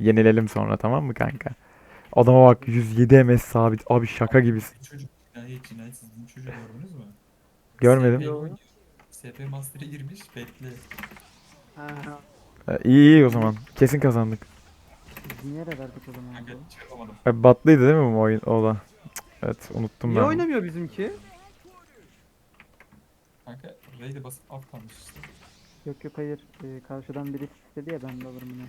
Yenilelim sonra tamam mı kanka? Adama bak 107 MS sabit. Abi şaka gibisin. Çocuk cinayet çocuğu gördünüz mü? Görmedim. SP Master'a girmiş bekle. Ha, E, İyi iyi o zaman. Kesin kazandık. Biz niye verdik o zaman Kanka bu? hiç yapamadım. E, batlıydı değil mi bu oyun? O da. Cık, Evet unuttum Niye ben. oynamıyor bizimki? Kanka Ray'de basıp alt kalmış işte. Yok yok hayır. Ee, karşıdan biri istedi ya ben de alırım yine.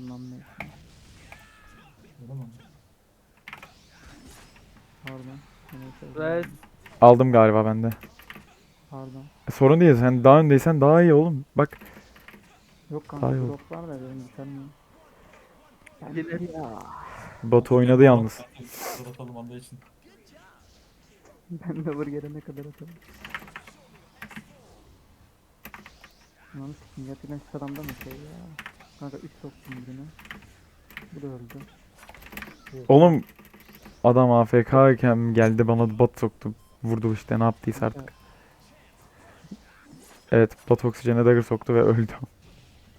Ondan ne? Pardon. Neyse, Res. Aldım galiba ben de. Pardon. E, sorun değil. Sen daha öndeysen daha iyi oğlum. Bak Yok kanka Daha iyi oldu. drop var da benim düşermiyor. Gelir. Ya. Batu oynadı yalnız. Atalım Allah için. Ben de vur gelene kadar atarım. Lan sikim gerçekten şu adamda mı şey ya? Kanka 3 soktum birine. Bu da öldü. Oğlum adam AFK iken geldi bana bot soktu. Vurdu işte ne yaptıysa artık. Evet bot oksijene dagger soktu ve öldü.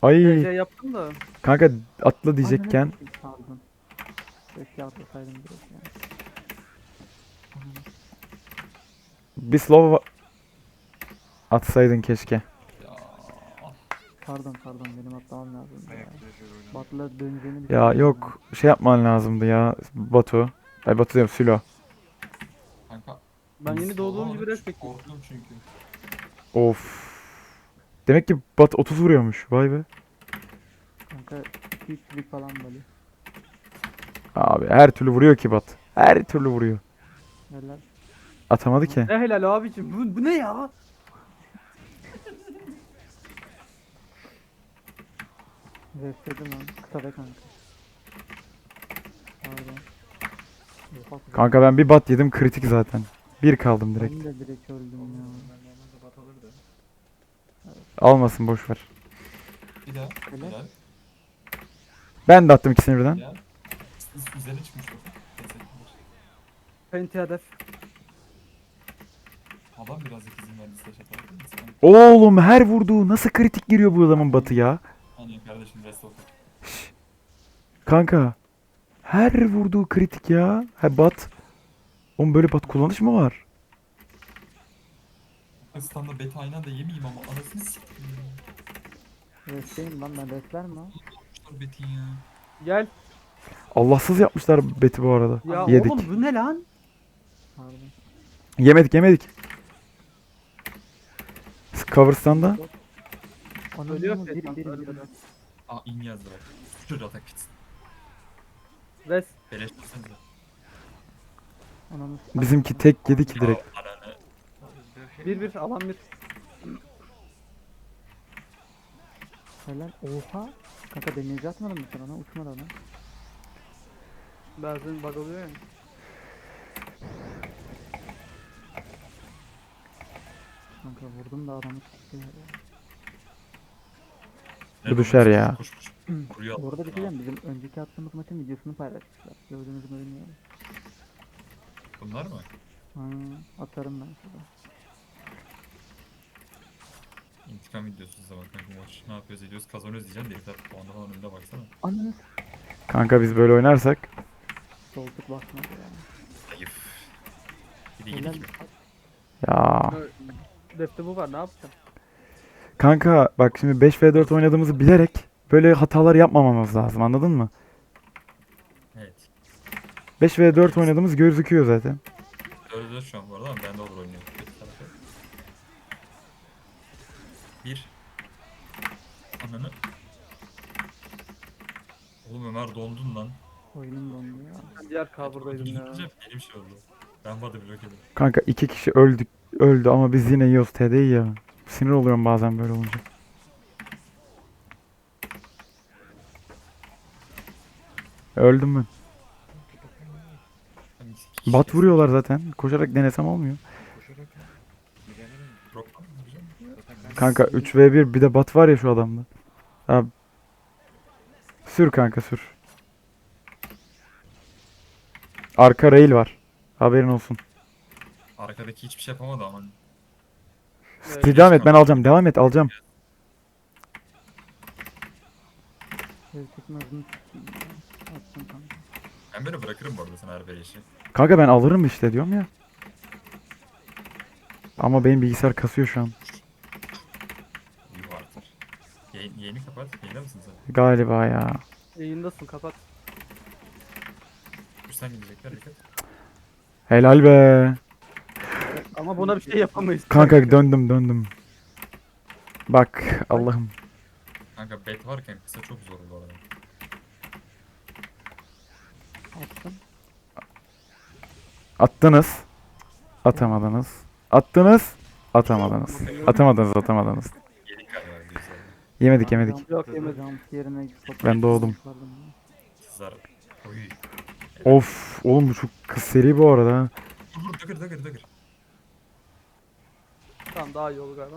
Ay TC yaptım da. kanka atla diyecekken sikeyim, Pardon. Keşke atlasaydım direkt ya. bir slow atsaydın keşke. Pardon pardon benim atlamam lazım ya. Batla döneceğini Ya yok şey yapman lazımdı ya Batu. Ay Batu diyorum Sülo. Kanka. Ben yeni doğduğum gibi res bekliyorum. Korktum çünkü. Of. Demek ki Bat 30 vuruyormuş. Vay be. Kanka 2 3 falan böyle. Abi her türlü vuruyor ki Bat. Her türlü vuruyor. Neler? Atamadı ki. Ne helal abicim bu, bu ne ya? Restledim lan. Kısa be kanka. Pardon. Kanka ben bir Bat yedim kritik zaten. Bir kaldım direkt. Ben de direkt öldüm ya. Almasın boş ver. Bir daha. Helal. Helal. Ben de attım ikisini birden. Ya. Üst üzerine çıkmış. Neyse, Penti hedef. Adam birazcık izin verdi. Sen Oğlum her vurduğu nasıl kritik giriyor bu adamın Batı ya. hani kardeşim rest of. Kanka. Her vurduğu kritik ya. Ha Bat. Oğlum böyle Bat kullanış mı var? Standa beta aynen de yemeyeyim ama anasını sikeyim. Restleyim lan ben restler mi? betin ya. Gel. Allahsız yapmışlar Bet'i bu arada. Ya Yedik. oğlum bu ne lan? Pardon. Yemedik yemedik. Coverstan'da. Ölüyor Ananı bir Fethan, bir ölüyor. bir. Aa in yazdı bak. Şurada atak bitsin. Beleş. Ananı Bizimki tek yedi ki direkt. Bir bir alan bir. Helal. Oha. Kanka demeyece atmadın mı sen ona? Uçmadı adam. Bazen bug oluyor ya. Kanka vurdum da adamı ya. Bu düşer ya. Koş koş. Kuruyor Bu arada bir şey diyeceğim. Bizim önceki attığımız maçın videosunu paylaşmışlar. Gördüğünüz mü bilmiyorum. Bunlar mı? Ha, atarım ben size. İntikam videosu zaman kanka bu maç. Ne yapıyoruz ediyoruz kazanıyoruz diyeceğim de yeter. Puanlı falan önünde baksana. Ananı Kanka biz böyle oynarsak Soltuk basmadı ya. Zayıf. Bir de Helal. yedik mi? ya Defte bu var ne yapacağım? Kanka bak şimdi 5v4 oynadığımızı bilerek böyle hatalar yapmamamız lazım anladın mı? Evet. 5v4 oynadığımız gözüküyor zaten. Dördü dört şu an bu arada ama ben de olur oynuyorum. Bir. Ananı. Oğlum Ömer dondun lan. Oyunum dondu ya. Ben diğer cover'daydım ya. Düzülünce Benim şey oldu. Ben vardı blok edin. Kanka iki kişi öldük öldü ama biz yine yiyoruz TD'yi ya. Sinir oluyorum bazen böyle olunca. Öldüm ben. Bat vuruyorlar zaten. Koşarak denesem olmuyor. Kanka 3v1 bir de bat var ya şu adamda. Abi. Sür kanka sür. Arka rail var. Haberin olsun. Arkadaki hiçbir şey yapamadı ama. Evet. devam et ben alacağım. Devam et alacağım. Kanka. Ben böyle bırakırım bu arada sana her işi. Kanka ben alırım işte diyorum ya. Ama benim bilgisayar kasıyor şu an. Yuh artır. Yayın, yayını kapat. Yayında mısın sen? Galiba ya. Yayındasın kapat. Üstten gidecekler dikkat. Helal be. Ama buna bir şey yapamayız. Kanka döndüm döndüm. Bak Allah'ım. Kanka bet varken kısa çok zor bu arada. Attım. Attınız. Atamadınız. Attınız. Atamadınız. Atamadınız atamadınız. Yedik galiba diyorsun. Yemedik yemedik. Yok, yemedim. Yerine Ben doğdum. Kızlar. Oy. Of oğlum bu çok kız seri bu arada. Dur dur dıgır dıgır dıgır. Tamam daha iyi olur galiba.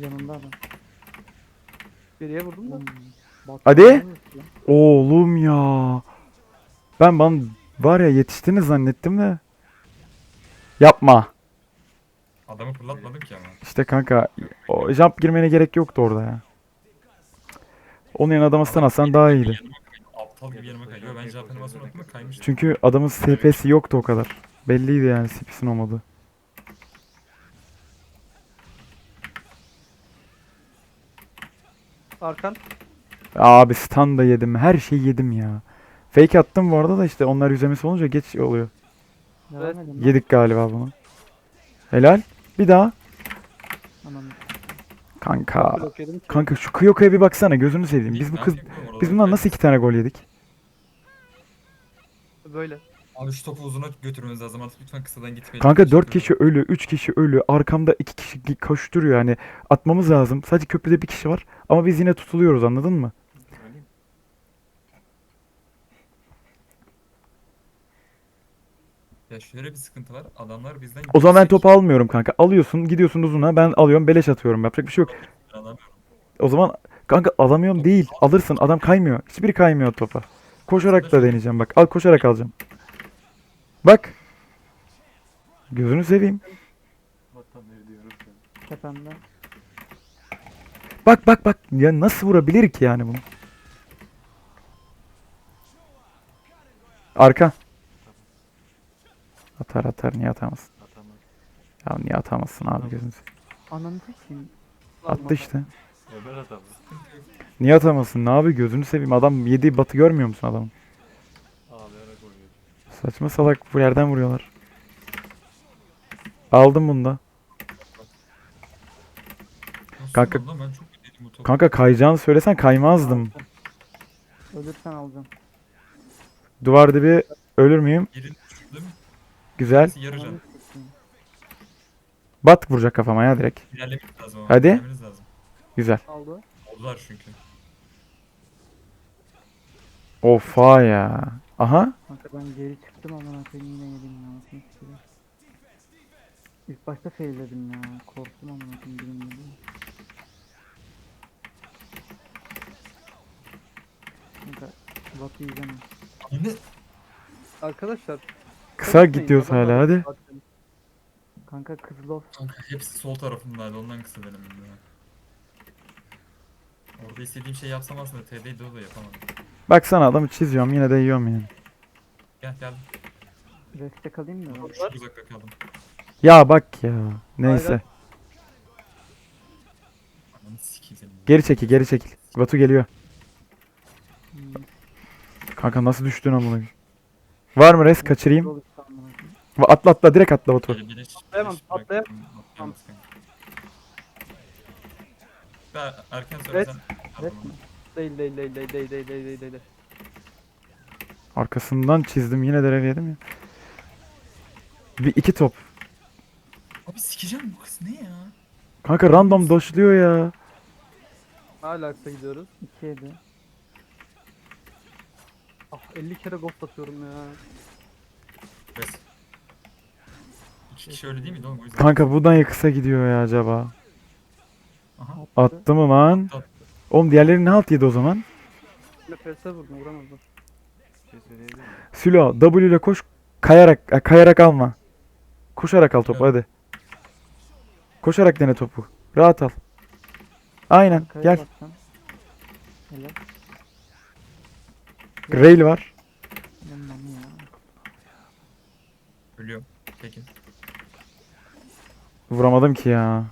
Yanında adam. Biriye vurdum da. Bak- Hadi. Oğlum ya. Ben bana var ya yetiştiniz zannettim de. Yapma. Adamı fırlatmadım ki ama. İşte kanka o jump girmene gerek yoktu orada ya. Onun yerine adamı stun atsan daha iyiydi. Aptal gibi yanıma kayıyor. Ben cevap animasyonu attım kaymış. Çünkü adamın SP'si yoktu o kadar. Belliydi yani CP'sin olmadı. Arkan. Abi stun da yedim. Her şeyi yedim ya. Fake attım bu arada da işte onlar yüzemesi olunca geç oluyor. Evet. Yedik galiba bunu. Helal. Bir daha. Anam. Kanka. Kanka şu Kyoko'ya bir baksana gözünü seveyim. Biz bu kız biz bundan nasıl iki tane gol yedik? Böyle. Abi şu topu uzuna götürmeniz lazım artık lütfen kısadan gitmeyin. Kanka 4 kişi ölü, 3 kişi ölü. Arkamda 2 kişi koşturuyor yani. Atmamız lazım. Sadece köprüde bir kişi var. Ama biz yine tutuluyoruz anladın mı? Ya şöyle bir sıkıntı var. Adamlar bizden O zaman ben yüksek. topu almıyorum kanka. Alıyorsun, gidiyorsun uzuna. Ben alıyorum, beleş atıyorum. Yapacak bir şey yok. Ben. O zaman kanka alamıyorum değil. Alırsın. Adam kaymıyor. Hiçbiri kaymıyor topa. Koşarak da deneyeceğim bak. Al koşarak alacağım. Bak. Gözünü seveyim. Tepemde. Bak bak bak. Ya nasıl vurabilir ki yani bunu? Arka. Atar atar niye atamazsın? Ya niye atamazsın abi gözünü seveyim. Ananı sikeyim. Attı işte. Niye atamazsın? Ne abi gözünü seveyim. Adam yedi batı görmüyor musun adamın? Saçma salak bu yerden vuruyorlar. Aldım bunu da. Nasıl Kanka- oldu lan? ben çok ödedim bu topu. Kanka kayacağını söylesen kaymazdım. Ölürsen alacağım. Duvar dibi ölür müyüm? Yerini düşürdüm. Güzel. Yarı can. Ananı sikeyim. Bat vuracak kafama ya direkt. İlerlemeniz lazım ama. Hadi. İlerlemeniz lazım. Güzel. Aldı. Oldular çünkü. Ofa ya. Aha. Kanka ben geri çıktım ama koyayım yine yedim ya. Nasıl. İlk başta failledim ya. Korktum ama koyayım bilmiyorum. Kanka Batı yiyeceğim. Anne. Arkadaşlar. Kısa gidiyoruz hala hadi. zaten. Kanka Kızılov. Kanka hepsi sol tarafımdaydı ondan kısa benim. ya. Orada istediğim şey yapsam aslında TD'de o da yapamadım. Baksana adamı çiziyorum yine de yiyorum yani. Gel gel. Çok uzakta kaldım. Ya bak ya. Neyse. Ananı. Geri çekil geri çekil. Batu geliyor. Hmm, Kanka nasıl düştün amına? Var mı res kaçırayım? Kızılov işte amına koyayım. Va- Atla atla direkt atla Batu. Böyle Atlayamam, atlayamam. atlayamaz kanka. Erken Evet. söylesen. Res mi? Değil değil değil değil değil değil değil değil değil. Arkasından çizdim yine de yedim ya. Bir iki top. Abi sikeceğim bu kız ne ya? Kanka random doşluyor ya. Hala kısa gidiyoruz. 2 yedi. Ah 50 kere ghost atıyorum ya. Res. İki kişi öyle değil miydi oğlum o yüzden? Kanka buradan ya kısa gidiyor ya acaba. Aha. Attı mı lan? Attı. Oğlum diğerleri ne halt yedi o zaman? PS'e vurdum vuramazdım. Sülo W ile koş. Kayarak e, kayarak alma. Koşarak al topu hadi. Koşarak dene topu. Rahat al. Aynen gel. Helal. Rail var. Mamı ya. Ölüyorum. Tekin. Vuramadım ki ya.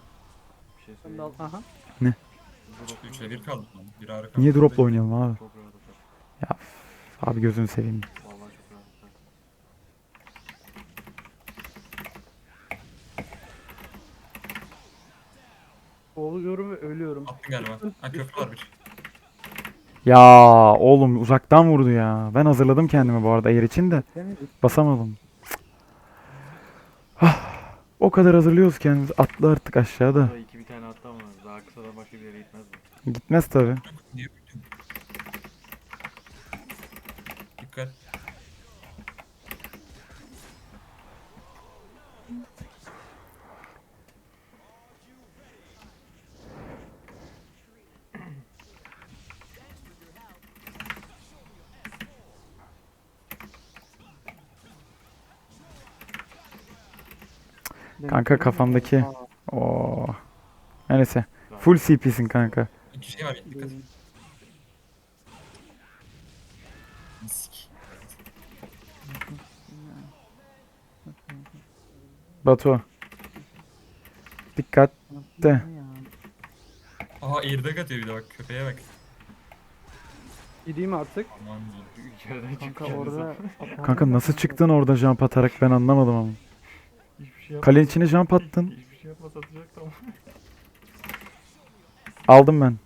Bir şey Ben de söyleyeyim. al. Aha. Drop 3'e 1 kaldı lan. Bir kaldı. Niye dropla oynayalım abi? Çok rahat atar. Abi gözünü seveyim. Vallahi çok rahat atar. Boğuluyorum ve ölüyorum. Attın galiba. Ha köprü var bir. Ya oğlum uzaktan vurdu ya. Ben hazırladım kendimi bu arada eğer için de Demedik. basamadım. Cık. Ah, o kadar hazırlıyoruz kendimizi. Atla artık aşağıda. Daha iki bir tane ama daha kısadan başka bir yere gitmez tabi. Dikkat. Kanka kafamdaki. Oo. Neyse. Full CP'sin kanka. İki şey var. Dikkat. Misik. Batu. Dikkat. De. Aha airdag atıyor bir de bak köpeğe bak. Gideyim artık. Aman diyeyim. İçeriden Kanka orada... Kanka nasıl çıktın orada jump atarak ben anlamadım ama. Hiçbir şey Kalenin içine jump attın. Hiçbir şey yapmasa atacaktı ama. Aldım ben.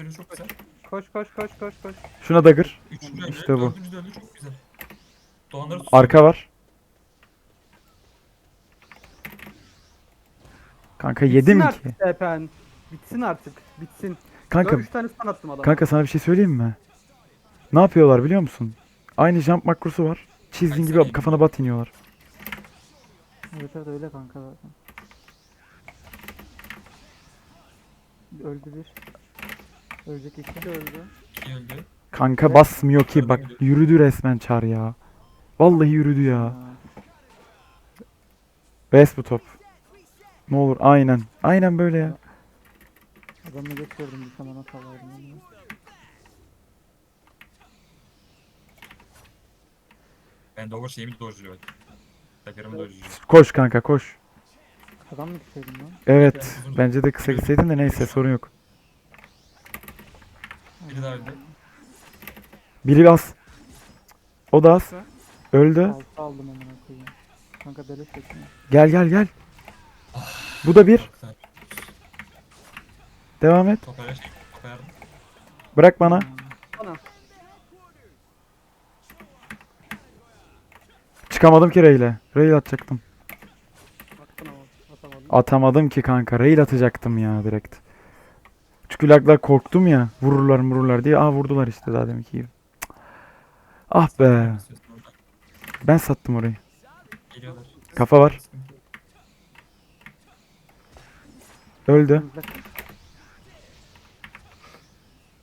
Böyle çok güzel. Koş koş koş koş koş. Şuna dagger. Üçüncü öldü. İşte bu. Dördüncü öldü çok güzel. Doğanları tutuyor. Arka var. Kanka yedim Bitsin ki. artık. Bitsin artık. Bitsin. Kanka 3 tane stun attım adama. kanka sana bir şey söyleyeyim mi? Ne yapıyorlar biliyor musun? Aynı jump makrosu var. Çizdiğin gibi kafana bat iniyorlar. Evet evet öyle kanka zaten. Öldü bir. Ölecek iki. öldü. İki öldü. Kanka basmıyor ki bak yürüdü resmen çar ya. Vallahi yürüdü ya. Res bu top. Ne olur aynen. Aynen böyle ya. Adamı geç gördüm bir samana sallardım. onu. Ben de over şeyimi dojluyor. Tekerimi dojluyor. Koş kanka koş. Adam mı gitseydim lan? Evet. Bence de kısa gitseydin de neyse sorun yok. Biri daha öldü. Biri az. O da az. Öldü. Altı aldım amına koyayım. Kanka beleş çekme. Gel gel gel. Bu da bir. Devam et. Bırak bana. Bana. Çıkamadım ki rail'e. Rail atacaktım. Baktın ama atamadım. Atamadım ki kanka. Rail atacaktım ya direkt. Çünkü laglar korktum ya. Vururlar vururlar diye. Aa vurdular işte daha gibi. Cık. Ah be. Ben sattım orayı. Geliyorlar. Kafa var. Öldü.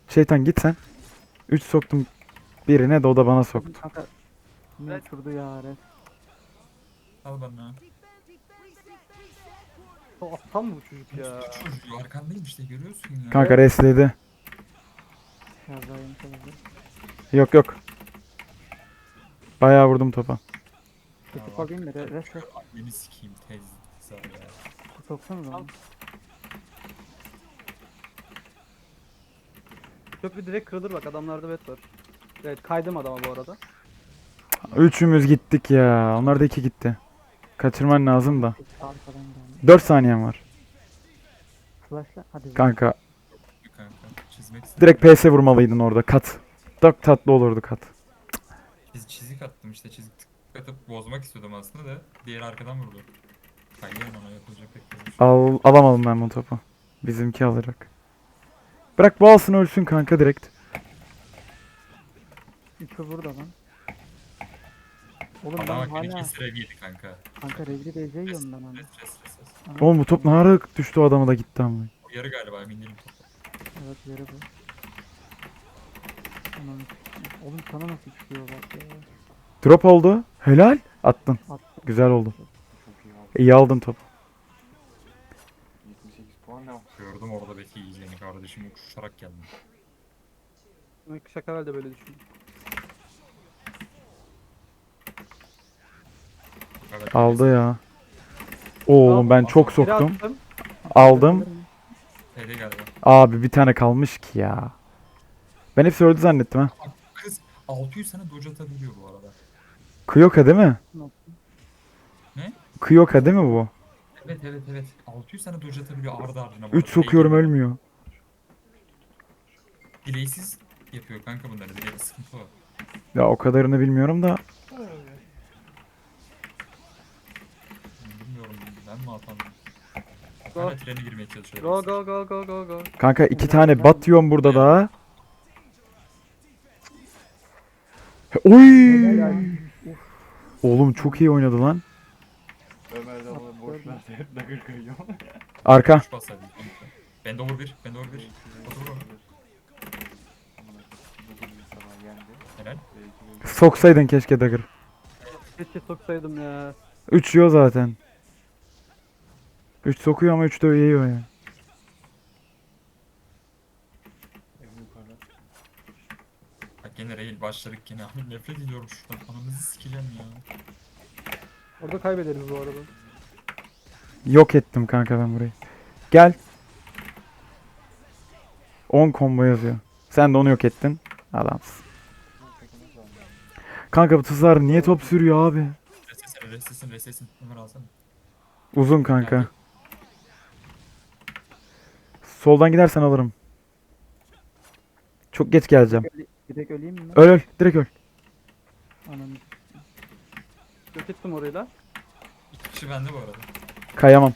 Şeytan git sen. 3 soktum. Birine de o da bana soktu. Kanka. Evet. uçurdu ya res. Al bana. Aptal mı bu çocuk ya? Çocuğu arkandayım işte görüyorsun ya. Kanka olabilir. Yok yok. Bayağı vurdum topa. Tutup alayım da re- res res. Annemi sikeyim tez. Güzel ya. Al. onu. Köprü direkt kırılır bak adamlarda bet var. Evet kaydım adama bu arada. Üçümüz gittik ya. Onlar da iki gitti. Kaçırman lazım da. Arkadan geldi. 4 saniyen var. Flashla hadi. Kanka Kanka çizmek istedim. direkt PS vurmalıydın orada. Kat. Çok tatlı olurdu kat. Çiz, çizik attım işte çizik tık atıp bozmak istiyordum aslında da diğeri arkadan vurdu. Kayıyorum ona yapılacak pek bir şey. Al, alamadım ben bu topu. Bizimki alacak. Bırak bu alsın ölsün kanka direkt. Üçü burada lan. Oğlum Bana ben hala kesire yedi kanka. kanka Revli DC yiyorum ben onu. Res res res res. Ana, Oğlum bu top ne ara düştü o adama da gitti ama. O yarı galiba emin değilim topu. Evet yeri bu. Ananı sikeyim. Oğlum sana nasıl çıkıyor bak ya. Drop oldu. Helal. Attın. Attı. Güzel oldu. Çok iyi aldı. İyi aldın topu. 28 puan ne yaptı? Gördüm orada Beki yiyeceğini kardeşim uçuşarak geldim. Demek ki Şakavel de böyle düşünüyor. Evet, Aldı ya. Oğlum ben çok soktum. attım. Aldım. Abi bir tane kalmış ki ya. Ben hepsi öldü zannettim ha. Kız 600 tane dodge atabiliyor bu arada. Kyoka değil mi? Ne? Kyoka değil mi bu? Evet evet evet. 600 tane dodge atabiliyor ardı ardına. bu 3 arada. sokuyorum ölmüyor. Delaysiz yapıyor kanka bunları. Delay sıkıntı o. Ya o kadarını bilmiyorum da. Bilmiyorum ben mi atandım? Go. Hala trene girmeye çalışıyorum. Go go go go go go. Kanka iki tane bat yiyorum burada da. Oy! Oğlum çok iyi oynadı lan. Ömer de bana boş ver hep dagger kayıyor. Arka. Üç hadi. Ben de over 1. Ben de over 1. Otur oğlum. Helal. Soksaydın keşke dagger. Keşke soksaydım ya. 3 yiyor zaten. 3 sokuyor ama 3 de yiyor ya. Bak gene rail başladık gene. Abi nefret ediyorum şuradan. Ananızı sikeceğim ya. Orada kaybederiz bu arada. Yok ettim kanka ben burayı. Gel. 10 combo yazıyor. Sen de onu yok ettin. Adamsın. Kanka bu tuzlar niye top sürüyor abi? Restesin. Ömer alsana. Uzun kanka. Soldan gidersen alırım. Çok geç geleceğim. Direkt öleyim mi? Öl öl. Direkt öl. Ananı. Yok ettim orayı da. İki kişi bende bu arada. Kayamam.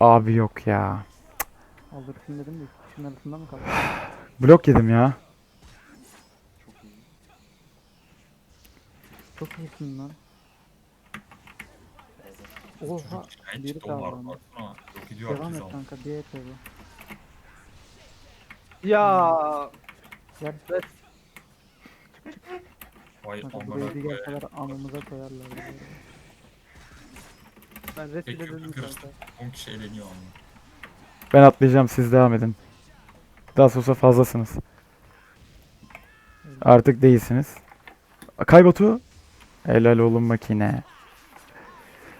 Abi yok ya. Alırsın dedim de kişinin arasında mı kaldı? Blok yedim ya. Çok iyisin lan. Oha. Çocuk biri artık. ama. Baksana. Yok gidiyor Devam et zaman. kanka bir et. Ya Gel Vay amına base'i koyayım. gelseler anımıza koyarlar. ben Peki, bile dedim kırıştı. kanka. 10 kişi eğleniyor ama. Ben atlayacağım siz devam edin. Daha sonra fazlasınız. Artık değilsiniz. Kaybotu. Helal oğlum makine.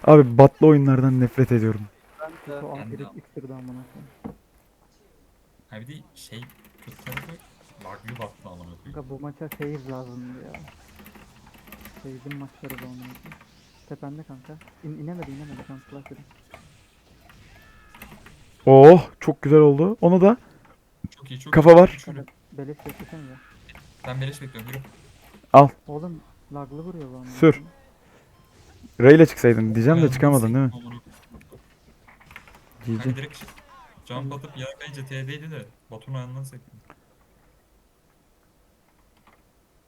Abi batlı oyunlardan nefret ediyorum. Ben de Bu ahiret iksirdi amına koyayım. Ha bir de şey kötü tarafı laglı battı koyayım. Kanka bu maça seyir lazımdı ya. Seyircim maçları amına koyayım. Tepende kanka. İn, inemedi inemedi kanka flash dedim. Oh çok güzel oldu. Onu da Çok iyi çok Kafa iyi. var. Şöyle. Beleş beklesene Ben beleş bekliyorum yürü. Oğlum laglı vuruyor bu amına Sür. Ray ile çıksaydın diyeceğim de çıkamadın değil mi? sikeyim amına koyayım. GG. Kanka direkt jump atıp yere kayınca T'deydi de Batu'nun ayağından sektim.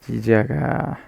GG aga.